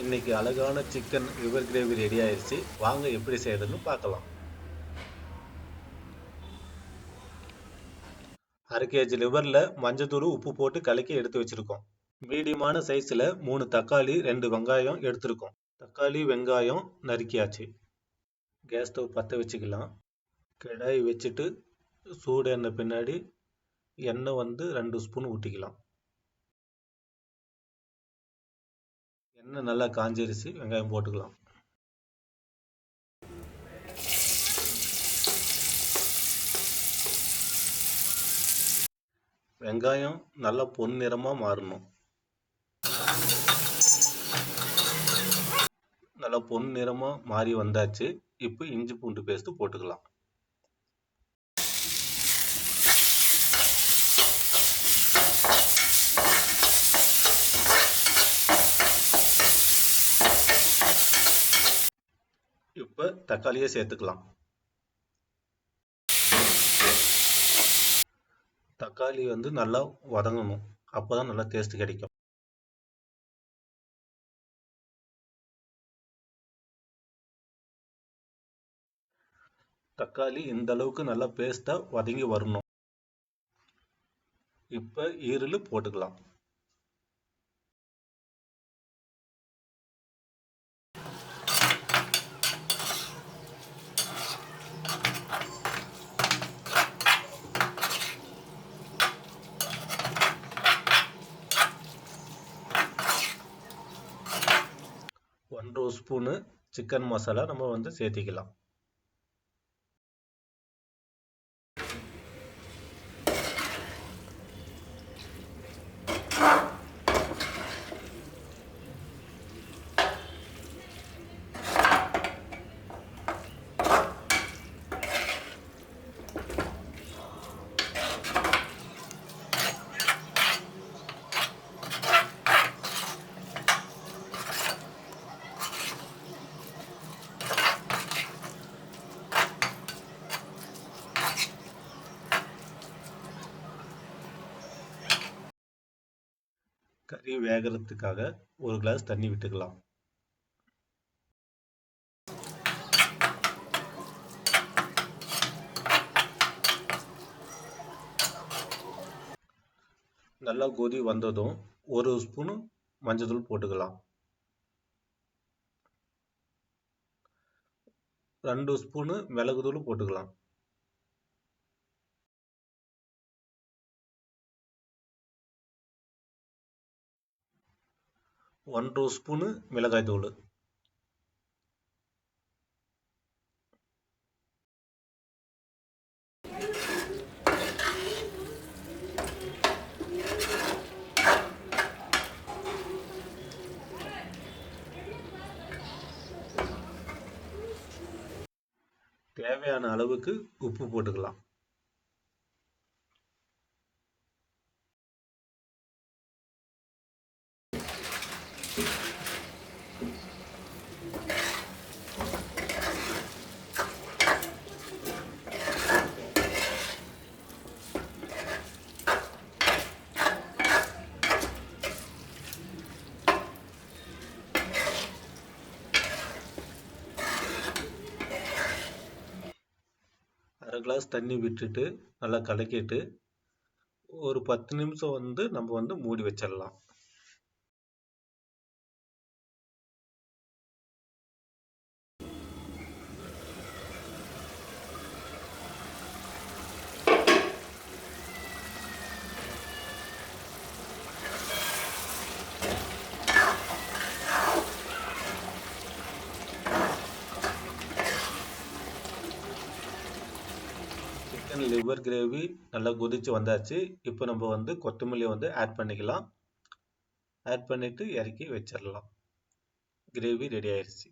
இன்னைக்கு அழகான chicken liver gravy ready ஆயிடுச்சு வாங்க எப்படி செய்யறதுன்னு பார்க்கலாம். அரை கேஜி லிவரில் மஞ்சத்தூள் உப்பு போட்டு கலக்கி எடுத்து வச்சுருக்கோம். மீடியமான சைஸில் மூணு தக்காளி ரெண்டு வெங்காயம் எடுத்திருக்கோம். தக்காளி வெங்காயம் நறுக்கியாச்சு. கேஸ் ஸ்டவ் பற்ற வச்சுக்கலாம். கடாய் வச்சுட்டு சூடு எண்ணெய் பின்னாடி எண்ணெய் வந்து ரெண்டு ஸ்பூன் ஊற்றிக்கலாம் எண்ணெய் நல்லா காஞ்சிருச்சு வெங்காயம் போட்டுக்கலாம். வெங்காயம் நல்லா பொன்னிறமாக மாறணும். நல்லா பொன்னிறமாக மாறி வந்தாச்சு இப்போ இஞ்சி பூண்டு பேஸ்ட்டு போட்டுக்கலாம். இப்போ தக்காளியை சேர்த்துக்கலாம். தக்காளி வந்து நல்லா வதங்கணும். அப்போ தான் நல்லா டேஸ்ட் கிடைக்கும். தக்காளி இந்த அளவுக்கு நல்லா பேஸ்ட்டாக வதங்கி வரணும். இப்போ ஈரல் போட்டுக்கலாம். ஒன்றரை ஸ்பூனு சிக்கன் மசாலா நம்ம வந்து சேர்த்திக்கலாம். கறி வேகிறதுக்காக ஒரு கிளாஸ் தண்ணி விட்டுக்கலாம். நல்லா கொதி வந்ததும் ஒரு ஸ்பூனு மஞ்சள் போட்டுக்கலாம். ரெண்டு ஸ்பூனு மிளகுத்தூள் போட்டுக்கலாம். ஒன்றரை ஸ்பூனு மிளகாய் தூள். தேவையான அளவுக்கு உப்பு போட்டுக்கலாம். அரை கிளாஸ் தண்ணி விட்டுட்டு நல்லா கலக்கிட்டு ஒரு பத்து நிமிஷம் வந்து நம்ம வந்து மூடி வச்சிடலாம் சிக்கன் லிவர் கிரேவி நல்லா கொதிச்சு வந்தாச்சு. இப்போ நம்ம வந்து கொத்தமல்லி வந்து ஆட் பண்ணிக்கலாம். ஆட் பண்ணிவிட்டு இறக்கி வச்சிடலாம் கிரேவி ரெடி ஆயிடுச்சு